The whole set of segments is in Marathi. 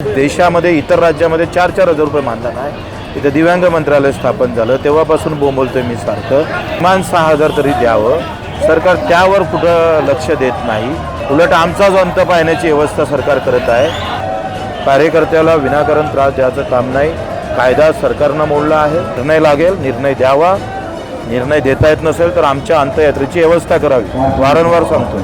देशामध्ये इतर राज्यामध्ये चार चार हजार रुपये मानधन आहे. इथं दिव्यांग मंत्रालय स्थापन झालं. तेव्हापासून बोंबलतोय मी सारखं. किमान सहा हजार तरी द्यावं. सरकार त्यावर कुठं लक्ष देत नाही. उलट आमचा जो अंत पाहण्याची व्यवस्था सरकार करत आहे कार्यकर्त्याला विनाकारण त्रास द्यायचं काम नाही. कायदा सरकारनं मोडला आहे. निर्णय लागेल निर्णय द्यावा. निर्णय देता येत नसेल तर आमच्या अंतयात्रेची व्यवस्था करावी. वारंवार सांगतो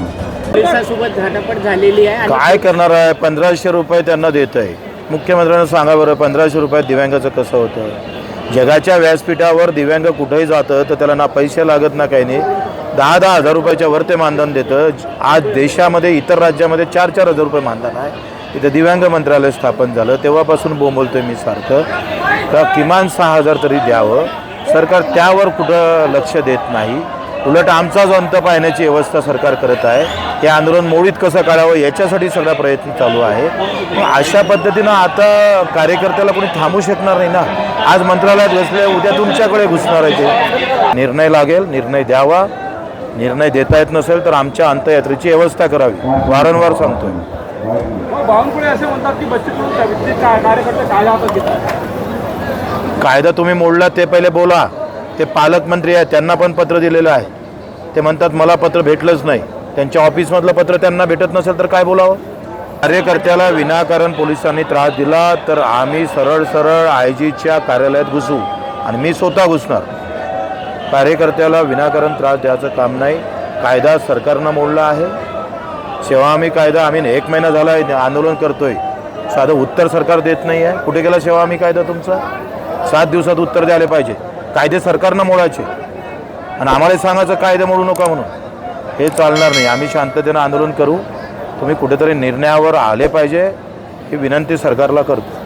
पोलिसांसोबत झाटापट झालेली आहे आणि काय करणार आहे? पंधराशे रुपये त्यांना देत आहे मुख्यमंत्र्यांना सांगा बरं पंधराशे रुपयात दिव्यांगाचं कसं होतं जगाच्या व्यासपीठावर दिव्यांग कुठेही जातं तर त्याला ना पैसे लागत ना काही नाही. दहा दहा हजार रुपयाच्या वर ते मानधन देतं. आज देशामध्ये इतर राज्यामध्ये चार चार हजार रुपये मानधन आहे. इथं दिव्यांग मंत्रालय स्थापन झालं. तेव्हापासून बोंबलतोय मी सारखं. तर किमान सहा हजार तरी द्यावं. सरकार त्यावर कुठं लक्ष देत नाही. उलट आमचा जो अंत पाहण्याची व्यवस्था सरकार करत आहे हे आंदोलन मोडीत कसं काढावं याच्यासाठी सगळा प्रयत्न चालू आहे. अशा पद्धतीनं आता कार्यकर्त्याला कोणी थांबू शकणार नाही ना? आज मंत्रालयात बसले उद्या तुमच्याकडे घुसणार आहे ते. निर्णय लागेल निर्णय द्यावा. निर्णय देता येत नसेल तर आमच्या अंत्ययात्रेची व्यवस्था करावी. वारंवार सांगतोय बावनकुळे असे म्हणतात की बच्चू कार्यकर्ते कायदा तुम्ही मोडला ते पहिले बोला. ते पालकमंत्री आहेत त्यांना पण पत्र दिलेलं आहे. ते म्हणतात मला पत्र भेटलंच नाही. त्यांच्या ऑफिसमधलं पत्र त्यांना भेटत नसेल तर काय बोलावं? कार्यकर्त्याला विनाकारण पोलिसांनी त्रास दिला तर आम्ही सरळ सरळ आय जीच्या कार्यालयात घुसू आणि मी स्वतः घुसणार. कार्यकर्त्याला विनाकारण त्रास द्यायचं काम नाही. कायदा सरकारनं मोडला आहे. सेवा आम्ही कायदा आम्ही एक महिना झाला आहे आंदोलन करतोय. साधं उत्तर सरकार देत नाही आहे कुठे गेला सेवा आम्ही कायदा तुमचा? सात दिवसात उत्तर द्यायला पाहिजे. कायदे सरकारनं मोडायचे. आणि आम्हाला सांगायचं कायदे मोडू नका म्हणून. हे चालणार नाही. आम्ही शांततेनं आंदोलन करू. तुम्ही कुठेतरी निर्णयावर आले पाहिजे ही विनंती सरकारला करतो.